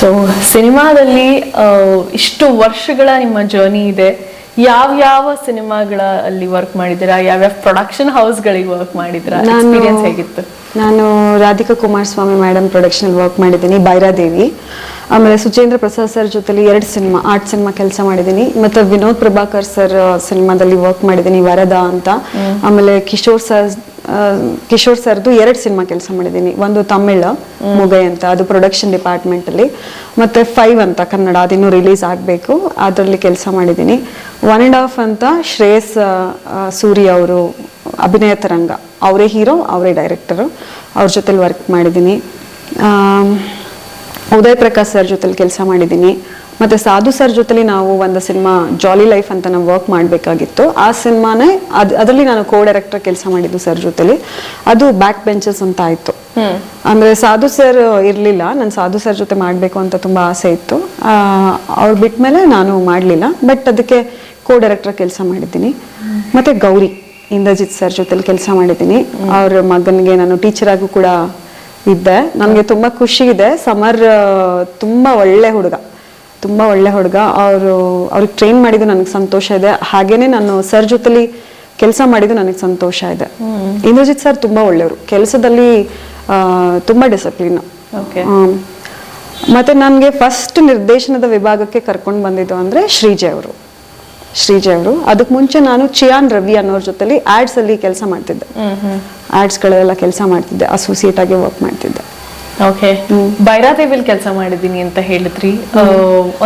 So ಸಿನಿಮಾದಲ್ಲಿ ಇಷ್ಟು ವರ್ಷಗಳ ನಿಮ್ಮ ಜರ್ನಿ ಇದೆ. ಯಾವ ಯಾವ ಸಿನಿಮಾಗಳ ಅಲ್ಲಿ ವರ್ಕ್ ಯಾವ ಯಾವ್ಯಾವ ಪ್ರೊಡಕ್ಷನ್ ಹೌಸ್ಗಳಿಗೆ ವರ್ಕ್ ಮಾಡಿದ್ರಾ ಎಕ್ಸ್ಪೀರಿಯನ್ಸ್ ಹೇಗಿತ್ತು? ನಾನು Radhika Kumaraswamy madam production work ಮಾಡಿದ್ದೀನಿ ಬೈರಾದೇವಿ. ಆಮೇಲೆ ಸುಚೇಂದ್ರ ಪ್ರಸಾದ್ ಸರ್ ಜೊತೆಲಿ ಎರಡು ಸಿನಿಮಾ ಆರ್ಟ್ ಸಿನಿಮಾ ಕೆಲಸ ಮಾಡಿದ್ದೀನಿ. ಮತ್ತೆ ವಿನೋದ್ ಪ್ರಭಾಕರ್ ಸರ್ ಸಿನಿಮಾದಲ್ಲಿ ವರ್ಕ್ ಮಾಡಿದ್ದೀನಿ ವರದ ಅಂತ. ಆಮೇಲೆ ಕಿಶೋರ್ ಸರ್ ಕಿಶೋರ್ ಸರ್ದು ಎರಡು ಸಿನಿಮಾ ಕೆಲಸ ಮಾಡಿದ್ದೀನಿ. ಒಂದು ತಮಿಳು ಮುಗೈ ಅಂತ ಅದು ಪ್ರೊಡಕ್ಷನ್ ಡಿಪಾರ್ಟ್ಮೆಂಟ್ ಅಲ್ಲಿ. ಮತ್ತೆ ಫೈವ್ ಅಂತ ಕನ್ನಡ ಅದಿನ್ನೂ ರಿಲೀಸ್ ಆಗಬೇಕು. ಅದರಲ್ಲಿ ಕೆಲಸ ಮಾಡಿದ್ದೀನಿ. ಒನ್ ಆ್ಯಂಡ್ ಹಾಫ್ ಅಂತ ಶ್ರೇಯಸ್ ಸೂರಿ ಅವರು ಅಭಿನಯ ತರಂಗ. ಅವರೇ ಹೀರೋ ಅವರೇ ಡೈರೆಕ್ಟರು ಅವ್ರ ಜೊತೆಲಿ ವರ್ಕ್ ಮಾಡಿದ್ದೀನಿ. ಉದಯ್ ಪ್ರಕಾಶ್ ಸರ್ ಜೊತೆಲಿ ಕೆಲಸ ಮಾಡಿದ್ದೀನಿ. ಮತ್ತೆ ಸಾಧು ಸರ್ ಜೊತೆಲಿ ನಾವು ಒಂದು ಸಿನಿಮಾ ಜಾಲಿ ಲೈಫ್ ಅಂತ ನಾವು ವರ್ಕ್ ಮಾಡಬೇಕಾಗಿತ್ತು. ಆ ಸಿನಿಮಾನೇ ಅದು ಅದರಲ್ಲಿ ನಾನು ಕೋ ಡೈರೆಕ್ಟರ್ ಕೆಲಸ ಮಾಡಿದ್ದು ಸರ್ ಜೊತೆಲಿ. ಅದು ಬ್ಯಾಕ್ ಬೆಂಚಸ್ ಅಂತ ಆಯ್ತು. ಅಂದ್ರೆ ಸಾಧು ಸರ್ ಇರಲಿಲ್ಲ. ನಾನು ಸಾಧು ಸರ್ ಜೊತೆ ಮಾಡಬೇಕು ಅಂತ ತುಂಬಾ ಆಸೆ ಇತ್ತು. ಅವ್ರು ಬಿಟ್ಮೇಲೆ ನಾನು ಮಾಡಲಿಲ್ಲ. ಬಟ್ ಅದಕ್ಕೆ ಕೋ ಡೈರೆಕ್ಟರ್ ಕೆಲಸ ಮಾಡಿದ್ದೀನಿ. ಮತ್ತೆ ಗೌರಿ ಇಂದ್ರಜಿತ್ ಸರ್ ಜೊತೆಲಿ ಕೆಲಸ ಮಾಡಿದ್ದೀನಿ. ಅವ್ರ ಮಗನಿಗೆ ನಾನು ಟೀಚರ್ ಆಗು ಕೂಡ ಇದ್ದೆ. ನನಗೆ ತುಂಬಾ ಖುಷಿ ಇದೆ. ಸಮರ್ ತುಂಬಾ ಒಳ್ಳೆ ಹುಡುಗ. ತುಂಬಾ ಒಳ್ಳೆ ಹುಡುಗ. ಅವರು ಅವ್ರಿಗೆ ಟ್ರೈನ್ ಮಾಡಿದ್ದು ನನಗೆ ಸಂತೋಷ ಇದೆ. ಹಾಗೇನೆ ನಾನು ಸರ್ ಜೊತೆಲಿ ಕೆಲಸ ಮಾಡಿದ್ದು ನನಗೆ ಸಂತೋಷ ಇದೆ. ಇಂದ್ರಜಿತ್ ಸರ್ ತುಂಬಾ ಒಳ್ಳೆಯವರು. ಕೆಲಸದಲ್ಲಿ ತುಂಬಾ ಡಿಸಿಪ್ಲಿನ್ ಓಕೆ ಮತ್ತೆ ನನಗೆ ಫಸ್ಟ್ ನಿರ್ದೇಶನದ ವಿಭಾಗಕ್ಕೆ ಕರ್ಕೊಂಡು ಬಂದಿದ್ದು ಅಂದ್ರೆ ಶ್ರೀಜಯ್ ಅವರು. ಶ್ರೀಜಯ್ ಅವರು. ಅದಕ್ಕೆ ಮುಂಚೆ ನಾನು ಚಿಯಾನ್ ರವಿ ಅನ್ನೋರ್ ಜೊತೆಲಿ ಆಡ್ಸ್ ಅಲ್ಲಿ ಕೆಲಸ ಮಾಡ್ತಿದ್ದೆ. ಆಡ್ಸ್ ಗಳೆಲ್ಲ ಕೆಲಸ ಮಾಡ್ತಿದ್ದೆ. ಅಸೋಸಿಯೇಟ್ ಆಗಿ ವರ್ಕ್ ಮಾಡ್ತಿದ್ದೆ. ಓಕೆ. ಬೈರಾದೇವಿಲ್ ಕೆಲಸ ಮಾಡಿದ್ದೀನಿ ಅಂತ ಹೇಳಿದ್ರಿ.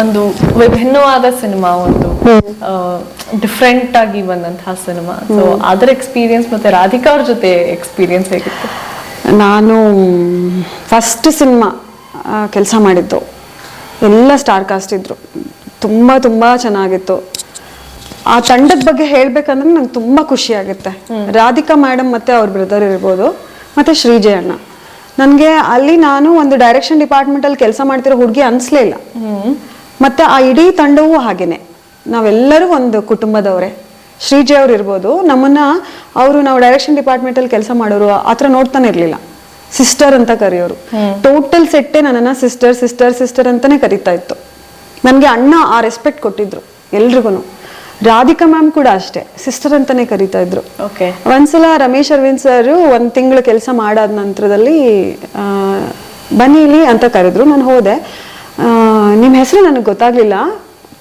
ಒಂದು ವಿಭಿನ್ನವಾದ ಸಿನಿಮಾ ಒಂದು ಡಿಫ್ರೆಂಟ್ ಆಗಿ ಬಂದಂತಹ ಸಿನಿಮಾ. ಸೊ ಅದರ ಎಕ್ಸ್ಪೀರಿಯನ್ಸ್ ಮತ್ತೆ ರಾಧಿಕಾ ಅವ್ರ ಜೊತೆ ಎಕ್ಸ್ಪೀರಿಯನ್ಸ್ ಹೇಗಿತ್ತು? ನಾನು ಫಸ್ಟ್ ಸಿನಿಮಾ ಕೆಲಸ ಮಾಡಿದ್ದು. ಎಲ್ಲ ಸ್ಟಾರ್ ಕಾಸ್ಟ್ ಇದ್ರು. ತುಂಬ ತುಂಬ ಚೆನ್ನಾಗಿತ್ತು. ಆ ತಂಡದ ಬಗ್ಗೆ ಹೇಳ್ಬೇಕಂದ್ರೆ ನಂಗೆ ತುಂಬ ಖುಷಿ ಆಗುತ್ತೆ. ರಾಧಿಕಾ ಮೇಡಮ್ ಮತ್ತೆ ಅವ್ರ ಬ್ರದರ್ ಇರ್ಬೋದು ಮತ್ತೆ ಶ್ರೀಜಯ್ ಅಣ್ಣ ನನಗೆ ಅಲ್ಲಿ ನಾನು ಒಂದು ಡೈರೆಕ್ಷನ್ ಡಿಪಾರ್ಟ್ಮೆಂಟಲ್ಲಿ ಕೆಲಸ ಮಾಡ್ತಿರೋ ಹುಡುಗಿ ಅನ್ಸ್ಲೇ ಇಲ್ಲ. ಮತ್ತೆ ಆ ಇಡೀ ತಂಡವೂ ಹಾಗೇನೆ. ನಾವೆಲ್ಲರೂ ಒಂದು ಕುಟುಂಬದವರೇ. ಶ್ರೀಜೆ ಅವ್ರು ಇರ್ಬೋದು ನಮ್ಮನ್ನ ಅವರು ನಾವು ಡೈರೆಕ್ಷನ್ ಡಿಪಾರ್ಟ್ಮೆಂಟ್ ಅಲ್ಲಿ ಕೆಲಸ ಮಾಡೋರು ಆತರ ನೋಡ್ತಾನೆ ಇರಲಿಲ್ಲ. ಸಿಸ್ಟರ್ ಅಂತ ಕರೆಯೋರು. ಟೋಟಲ್ ಸೆಟ್ಟೆ ನನ್ನನ್ನ ಸಿಸ್ಟರ್ ಸಿಸ್ಟರ್ ಸಿಸ್ಟರ್ ಅಂತಾನೆ ಕರೀತಾ ಇತ್ತು. ನನಗೆ ಅಣ್ಣ ಆ ರೆಸ್ಪೆಕ್ಟ್ ಕೊಟ್ಟಿದ್ರು ಎಲ್ರಿಗೂ ರಾಧಿಕಾ ಮ್ಯಾಮ್ ಕೂಡ ಅಷ್ಟೇ ಸಿಸ್ಟರ್ ಅಂತಾನೆ ಕರಿತಾ ಇದ್ರು. ಓಕೆ ಒಂದ್ಸಲ ರಮೇಶ್ ಅರವಿಂದ್ ಸರ್ ಒಂದ್ ತಿಂಗಳು ಕೆಲಸ ಮಾಡಾದ ನಂತರದಲ್ಲಿ ಬನ್ನಿಲಿ ಬನ್ನಿ ಇಲ್ಲಿ ಅಂತ ಕರೆದ್ರು ನಾನು ಹೋದೆ. ನಿಮ್ಮ ನಿಮ್ ಹೆಸರು ನನಗೆ ಗೊತ್ತಾಗ್ಲಿಲ್ಲ.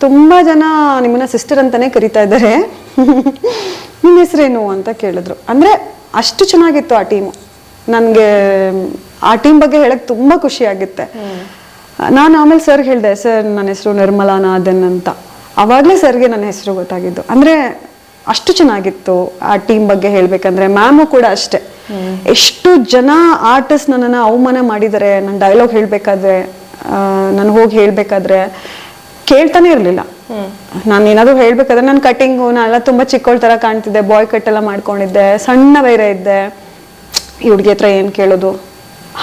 ತುಂಬಾ ಜನ ನಿಮ್ಮನ್ನ ಸಿಸ್ಟರ್ ಅಂತಾನೆ ಕರಿತಾ ಇದ್ದಾರೆ. ನಿಮ್ಮ ಹೆಸರೇನು ಅಂತ ಕೇಳಿದ್ರು. ಅಂದ್ರೆ ಅಷ್ಟು ಚೆನ್ನಾಗಿತ್ತು ಆ ಟೀಮು ನನಗೆ ಆ ಟೀಮ್ ಬಗ್ಗೆ ಹೇಳಕ್ ತುಂಬಾ ಖುಷಿ ಆಗುತ್ತೆ. ನಾನು ಆಮೇಲೆ ಸರ್ ಹೇಳಿದೆ ಸರ್ ನನ್ನ ಹೆಸರು ನಿರ್ಮಲಾ ನಾದನ್ ಅಂತ. ಅವಾಗಲೇ ಸರ್ಗೆ ನನ್ನ ಹೆಸರು ಗೊತ್ತಾಗಿದ್ದು. ಅಂದ್ರೆ ಅಷ್ಟು ಚೆನ್ನಾಗಿತ್ತು ಆ ಟೀಮ್ ಬಗ್ಗೆ ಹೇಳ್ಬೇಕಂದ್ರೆ ಮ್ಯಾಮು ಕೂಡ ಅಷ್ಟೇ. ಎಷ್ಟು ಜನ ಆರ್ಟಿಸ್ಟ್ ನನ್ನನ್ನು ಅವಮಾನ ಮಾಡಿದ್ದಾರೆ ನನ್ನ ಡೈಲಾಗ್ ಹೇಳಬೇಕಾದ್ರೆ ನಾನು ಹೋಗಿ ಹೇಳಬೇಕಾದ್ರೆ ಕೇಳ್ತಾನೆ ಇರಲಿಲ್ಲ. ನಾನು ಏನಾದರೂ ಹೇಳ್ಬೇಕಾದ್ರೆ ನನ್ನ ಕಟಿಂಗು ನಾನೆಲ್ಲ ತುಂಬಾ ಚಿಕ್ಕವಳ ಥರ ಕಾಣ್ತಿದ್ದೆ ಬಾಯ್ ಕಟ್ ಎಲ್ಲ ಮಾಡ್ಕೊಂಡಿದ್ದೆ ಸಣ್ಣ ಬೇರೆ ಇದ್ದೆ. ಈ ಹುಡುಗಿ ಹತ್ರ ಏನು ಕೇಳೋದು?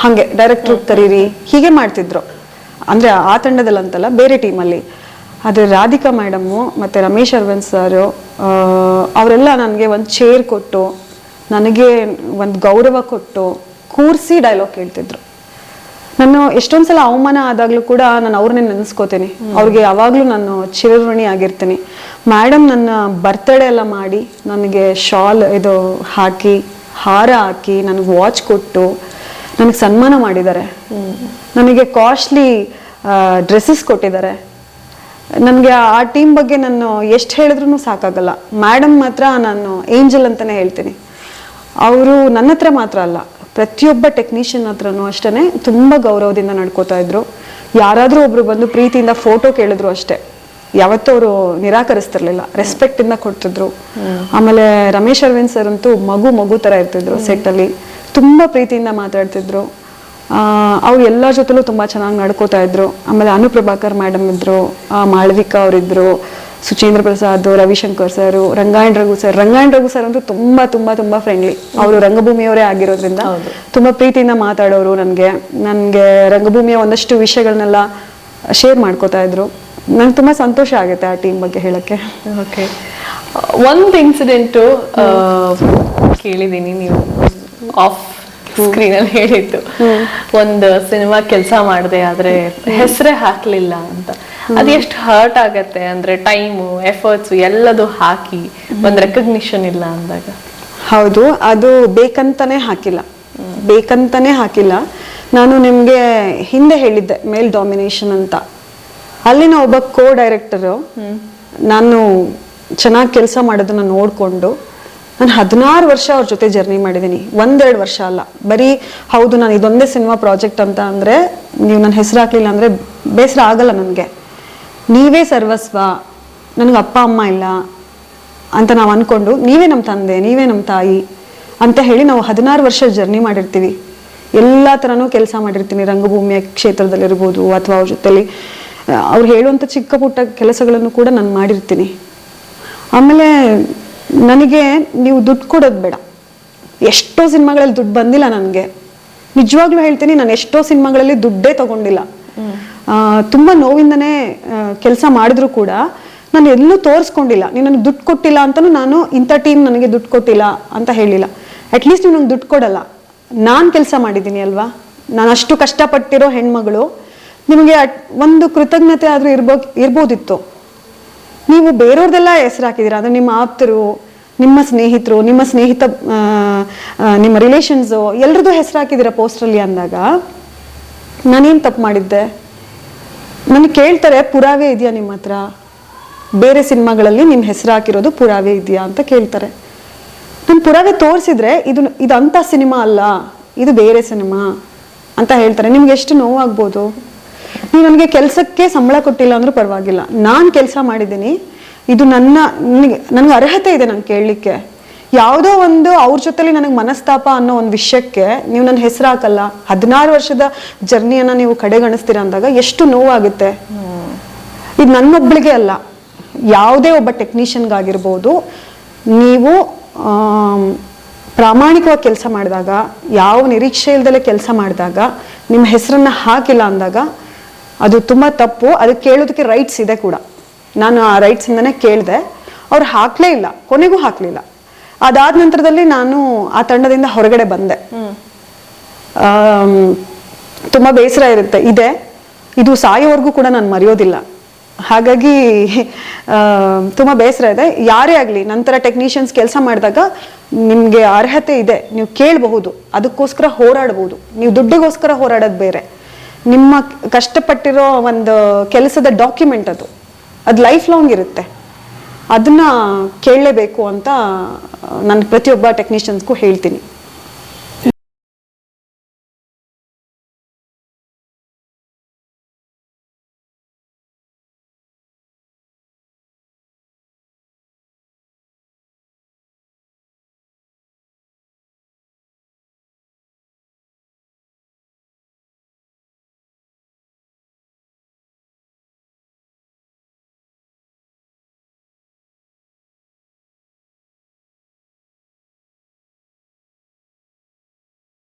ಹಾಗೆ ಡೈರೆಕ್ಟ್ರು ಕರೀರಿ ಹೀಗೆ ಮಾಡ್ತಿದ್ರು. ಅಂದ್ರೆ ಆ ತಂಡದಲ್ಲಿ ಅಂತಲ್ಲ ಬೇರೆ ಟೀಮಲ್ಲಿ ಆದ್ರೆ ರಾಧಿಕಾ ಮೇಡಮ್ಮು ಮತ್ತು ರಮೇಶ್ ಅರವಿಂದ್ ಸರ್ ಅವರೆಲ್ಲ ನನಗೆ ಒಂದು ಚೇರ್ ಕೊಟ್ಟು ನನಗೆ ಒಂದು ಗೌರವ ಕೊಟ್ಟು ಕೂರಿಸಿ ಡೈಲಾಗ್ ಕೇಳ್ತಿದ್ರು. ನಾನು ಎಷ್ಟೊಂದು ಸಲ ಅವಮಾನ ಆದಾಗಲೂ ಕೂಡ ನಾನು ಅವ್ರನ್ನೇ ನೆನೆಸ್ಕೋತೀನಿ. ಅವ್ರಿಗೆ ಯಾವಾಗಲೂ ನಾನು ಚಿರಋಣಿ ಆಗಿರ್ತೀನಿ. ಮೇಡಮ್ ನನ್ನ ಬರ್ತ್ಡೇ ಎಲ್ಲ ಮಾಡಿ ನನಗೆ ಶಾಲ್ ಇದು ಹಾಕಿ ಹಾರ ಹಾಕಿ ನನಗೆ ವಾಚ್ ಕೊಟ್ಟು ನನಗೆ ಸನ್ಮಾನ ಮಾಡಿದ್ದಾರೆ. ನನಗೆ ಕಾಸ್ಟ್ಲಿ ಡ್ರೆಸ್ಸಸ್ ಕೊಟ್ಟಿದ್ದಾರೆ. ನನಗೆ ಆ ಟೀಮ್ ಬಗ್ಗೆ ನಾನು ಎಷ್ಟು ಹೇಳಿದ್ರೂ ಸಾಕಾಗಲ್ಲ. ಮೇಡಮ್ ಮಾತ್ರ ನಾನು ಏಂಜಲ್ ಅಂತಲೇ ಹೇಳ್ತೀನಿ. ಅವರು ನನ್ನ ಹತ್ರ ಮಾತ್ರ ಅಲ್ಲ ಪ್ರತಿಯೊಬ್ಬ ಟೆಕ್ನಿಷಿಯನ್ ಹತ್ರನೂ ಅಷ್ಟೇ ತುಂಬ ಗೌರವದಿಂದ ನಡ್ಕೋತಾ ಇದ್ರು. ಯಾರಾದರೂ ಒಬ್ಬರು ಬಂದು ಪ್ರೀತಿಯಿಂದ ಫೋಟೋ ಕೇಳಿದ್ರು ಅಷ್ಟೇ. ಯಾವತ್ತೂ ಅವರು ನಿರಾಕರಿಸ್ತಿರ್ಲಿಲ್ಲ ರೆಸ್ಪೆಕ್ಟಿಂದ ಕೊಡ್ತಿದ್ರು. ಆಮೇಲೆ ರಮೇಶ್ ಅರವಿಂದ್ ಸರ್ ಅಂತೂ ಮಗು ಮಗು ತರ ಇರ್ತಿದ್ರು ಸೆಟ್ಟಲ್ಲಿ ಅಲ್ಲಿ. ತುಂಬಾ ಪ್ರೀತಿಯಿಂದ ಮಾತಾಡ್ತಿದ್ರು. ಅವ್ರು ಎಲ್ಲರ ಜೊತೆಲೂ ತುಂಬ ಚೆನ್ನಾಗಿ ನಡ್ಕೋತಾ ಇದ್ರು. ಆಮೇಲೆ ಅನುಪ್ರಭಾಕರ್ ಮೇಡಮ್ ಇದ್ರು Malavika ಅವರಿದ್ರು Suchendra Prasad Ravishankar sir Rangayana Raghu sir Rangayana Raghu sir ಅಂತೂ ತುಂಬಾ ತುಂಬಾ ತುಂಬಾ ಫ್ರೆಂಡ್ಲಿ ಅವರು ರಂಗಭೂಮಿಯವರೇ ಆಗಿರೋದ್ರಿಂದ ತುಂಬಾ ಪ್ರೀತಿಯಿಂದ ಮಾತಾಡೋರು ನನಗೆ. ನನಗೆ ರಂಗಭೂಮಿಯ ಒಂದಷ್ಟು ವಿಷಯಗಳನ್ನೆಲ್ಲ ಶೇರ್ ಮಾಡ್ಕೋತಾ ಇದ್ರು. ನಂಗೆ ತುಂಬಾ ಸಂತೋಷ ಆಗುತ್ತೆ ಆ ಟೀಮ್ ಬಗ್ಗೆ ಹೇಳಕ್ಕೆ. ಓಕೆ ಒಂದು ಇನ್ಸಿಡೆಂಟು ಕೇಳಿದ್ದೀನಿ ನೀವು. ಆಫ್ ಸ್ಕ್ರೀನ್ ಅಲ್ಲಿ ಹೇಳಿದ್ದು. ಒಂದು ಸಿನಿಮಾ ಕೆಲಸ ಮಾಡಿದೆ ಆದ್ರೆ ಹೆಸರೇ ಹಾಕ್ಲಿಲ್ಲ ಅಂತ. ಅದು ಎಷ್ಟು ಹರ್ಟ್ ಆಗತ್ತೆ ಅಂದ್ರೆ ಟೈಮು ಎಫರ್ಟ್ಸ್ ಎಲ್ಲದು ಹಾಕಿ ಒಂದ್ ರೆಕಗ್ನಿಷನ್ ಇಲ್ಲ ಅಂದಾಗ. ಹೌದು ಅದು ಬೇಕಂತಾನೆ ಹಾಕಿಲ್ಲ. ಬೇಕಂತಾನೆ ಹಾಕಿಲ್ಲ. ನಾನು ನಿಮಗೆ ಹಿಂದೆ ಹೇಳಿದ್ದೆ ಮೇಲ್ ಡಾಮಿನೇಷನ್ ಅಂತ. ಅಲ್ಲಿನ ಒಬ್ಬ ಕೋ ಡೈರೆಕ್ಟರ್ ನಾನು ಚೆನ್ನಾಗಿ ಕೆಲಸ ಮಾಡೋದನ್ನ ನೋಡಿಕೊಂಡು ನಾನು ಹದಿನಾರು ವರ್ಷ ಅವ್ರ ಜೊತೆ ಜರ್ನಿ ಮಾಡಿದ್ದೀನಿ ಒಂದೆರಡು ವರ್ಷ ಅಲ್ಲ. ಬರೀ, ಹೌದು, ನಾನು ಇದೊಂದೇ ಸಿನಿಮಾ ಪ್ರಾಜೆಕ್ಟ್ ಅಂತ ಅಂದರೆ, ನೀವು ನನ್ನ ಹೆಸರು ಹಾಕಲಿಲ್ಲ ಅಂದರೆ ಬೇಸರ ಆಗಲ್ಲ ನನಗೆ. ನೀವೇ ಸರ್ವಸ್ವ. ನನಗೆ ಅಪ್ಪ, ಅಮ್ಮ ಇಲ್ಲ ಅಂತ ನಾವು ಅಂದ್ಕೊಂಡು ನೀವೇ ನಮ್ಮ ತಂದೆ, ನೀವೇ ನಮ್ಮ ತಾಯಿ ಅಂತ ಹೇಳಿ ನಾವು ಹದಿನಾರು ವರ್ಷ ಜರ್ನಿ ಮಾಡಿರ್ತೀವಿ. ಎಲ್ಲ ಥರನೂ ಕೆಲಸ ಮಾಡಿರ್ತೀನಿ. ರಂಗಭೂಮಿಯ ಕ್ಷೇತ್ರದಲ್ಲಿರ್ಬೋದು ಅಥವಾ ಅವ್ರ ಜೊತೆಲಿ. ಅವ್ರು ಹೇಳುವಂಥ ಚಿಕ್ಕ ಪುಟ್ಟ ಕೆಲಸಗಳನ್ನು ಕೂಡ ನಾನು ಮಾಡಿರ್ತೀನಿ. ಆಮೇಲೆ ನನಗೆ ನೀವು ದುಡ್ಡು ಕೊಡೋದು ಬೇಡ. ಎಷ್ಟೋ ಸಿನಿಮಾಗಳಲ್ಲಿ ದುಡ್ಡು ಬಂದಿಲ್ಲ ನನಗೆ. ನಿಜವಾಗ್ಲೂ ಹೇಳ್ತೀನಿ ನಾನು ಎಷ್ಟೋ ಸಿನಿಮಾಗಳಲ್ಲಿ ದುಡ್ಡೇ ತಗೊಂಡಿಲ್ಲ. ತುಂಬ ತುಂಬಾ ನೋವಿಂದನೇ ಕೆಲಸ ಮಾಡಿದ್ರು ಕೂಡ ನಾನು ಎಲ್ಲೂ ತೋರಿಸ್ಕೊಂಡಿಲ್ಲ. ನೀನು ನನಗೆ ದುಡ್ಡು ಕೊಟ್ಟಿಲ್ಲ ಅಂತಲೂ ನಾನು ಇಂಥ ಟೀಮ್ ನನಗೆ ದುಡ್ಡು ಕೊಟ್ಟಿಲ್ಲ ಅಂತ ಹೇಳಿಲ್ಲ. ಅಟ್ಲೀಸ್ಟ್ ನೀವು ನಂಗೆ ದುಡ್ಡು ಕೊಡಲ್ಲ. ನಾನು ಕೆಲಸ ಮಾಡಿದ್ದೀನಿ ಅಲ್ವಾ? ನಾನು ಅಷ್ಟು ಕಷ್ಟಪಟ್ಟಿರೋ ಹೆಣ್ಮಗಳು ನಿಮಗೆ ಒಂದು ಕೃತಜ್ಞತೆ ಆದರೂ ಇರ್ಬೋ ಇರ್ಬೋದಿತ್ತು. ನೀವು ಬೇರೆಯವ್ರದೆಲ್ಲ ಹೆಸರು ಹಾಕಿದ್ದೀರಾ? ಅಂದ್ರೆ ನಿಮ್ಮ ಆಪ್ತರು, ನಿಮ್ಮ ಸ್ನೇಹಿತರು, ನಿಮ್ಮ ಸ್ನೇಹಿತ ನಿಮ್ಮ ರಿಲೇಷನ್ಸು ಎಲ್ರದ್ದು ಹೆಸರು ಹಾಕಿದ್ದೀರಾ ಪೋಸ್ಟಲ್ಲಿ ಅಂದಾಗ? ನಾನೇನು ತಪ್ಪು ಮಾಡಿದ್ದೆ? ನನಗೆ ಕೇಳ್ತಾರೆ, ಪುರಾವೆ ಇದೆಯಾ ನಿಮ್ಮ ಹತ್ರ? ಬೇರೆ ಸಿನಿಮಾಗಳಲ್ಲಿ ನಿಮ್ಮ ಹೆಸರು ಹಾಕಿರೋದು ಪುರಾವೆ ಇದೆಯಾ ಅಂತ ಕೇಳ್ತಾರೆ. ನಾನು ಪುರಾವೆ ತೋರಿಸಿದ್ರೆ ಇದು ಇದು ಅಂಥ ಸಿನಿಮಾ ಅಲ್ಲ, ಇದು ಬೇರೆ ಸಿನಿಮಾ ಅಂತ ಹೇಳ್ತಾರೆ. ನಿಮ್ಗೆ ಎಷ್ಟು ನೋವಾಗ್ಬೋದು? ನೀವು ನನಗೆ ಕೆಲಸಕ್ಕೆ ಸಂಬಳ ಕೊಟ್ಟಿಲ್ಲ ಅಂದ್ರೂ ಪರವಾಗಿಲ್ಲ. ನಾನು ಕೆಲಸ ಮಾಡಿದ್ದೀನಿ. ಇದು ನನ್ನ ನನಗೆ ನನಗೆ ಅರ್ಹತೆ ಇದೆ ನಾನು ಕೇಳಲಿಕ್ಕೆ. ಯಾವುದೋ ಒಂದು ಅವ್ರ ಜೊತೆಲಿ ನನಗೆ ಮನಸ್ತಾಪ ಅನ್ನೋ ಒಂದು ವಿಷಯಕ್ಕೆ ನೀವು ನನ್ನ ಹೆಸರು ಹಾಕಲ್ಲ ಹದಿನಾರು ವರ್ಷದ ಜರ್ನಿಯನ್ನ ನೀವು ಕಡೆಗಣಿಸ್ತೀರಾ ಅಂದಾಗ ಎಷ್ಟು ನೋವಾಗುತ್ತೆ. ಇದು ನನ್ನೊಬ್ಳಿಗೆ ಅಲ್ಲ. ಯಾವುದೇ ಒಬ್ಬ ಟೆಕ್ನಿಷಿಯನ್ಗಾಗಿರ್ಬೋದು. ನೀವು ಪ್ರಾಮಾಣಿಕವಾಗಿ ಕೆಲಸ ಮಾಡಿದಾಗ ಯಾವ ನಿರೀಕ್ಷೆ ಇಲ್ದಲೆ ಕೆಲಸ ಮಾಡಿದಾಗ ನಿಮ್ಮ ಹೆಸರನ್ನ ಹಾಕಿಲ್ಲ ಅಂದಾಗ ಅದು ತುಂಬ ತಪ್ಪು ಅದು ಕೇಳೋದಕ್ಕೆ ರೈಟ್ಸ್ ಇದೆ ಕೂಡ. ನಾನು ಆ ರೈಟ್ಸಿಂದನೇ ಕೇಳಿದೆ. ಅವ್ರು ಹಾಕಲೇ ಇಲ್ಲ ಕೊನೆಗೂ ಹಾಕಲಿಲ್ಲ. ಅದಾದ ನಂತರದಲ್ಲಿ ನಾನು ಆ ತಂಡದಿಂದ ಹೊರಗಡೆ ಬಂದೆ. ತುಂಬ ತುಂಬಾ ಬೇಸರ ಇರುತ್ತೆ. ಇದೆ ಇದು ಸಾಯೋವರೆಗೂ ಕೂಡ ನಾನು ಮರೆಯೋದಿಲ್ಲ. ಹಾಗಾಗಿ ತುಂಬಾ ಬೇಸರ ಇದೆ. ಯಾರೇ ಆಗಲಿ ನಂತರ ಟೆಕ್ನಿಷಿಯನ್ಸ್ ಕೆಲಸ ಮಾಡಿದಾಗ ನಿಮಗೆ ಅರ್ಹತೆ ಇದೆ. ನೀವು ಕೇಳಬಹುದು. ಅದಕ್ಕೋಸ್ಕರ ಹೋರಾಡಬಹುದು ನೀವು ದುಡ್ಡಿಗೋಸ್ಕರ ಹೋರಾಡೋದು ಬೇರೆ. ನಿಮ್ಮ ಕಷ್ಟಪಟ್ಟಿರೋ ಒಂದು ಕೆಲಸದ ಡಾಕ್ಯುಮೆಂಟ್ ಅದು. ಅದು ಲೈಫ್ ಲಾಂಗ್ ಇರುತ್ತೆ. ಅದನ್ನ ಕೇಳಲೇಬೇಕು ಅಂತ ನಾನು ಪ್ರತಿಯೊಬ್ಬ ಟೆಕ್ನಿಷಿಯನ್ಸ್ಗೂ ಹೇಳ್ತೀನಿ.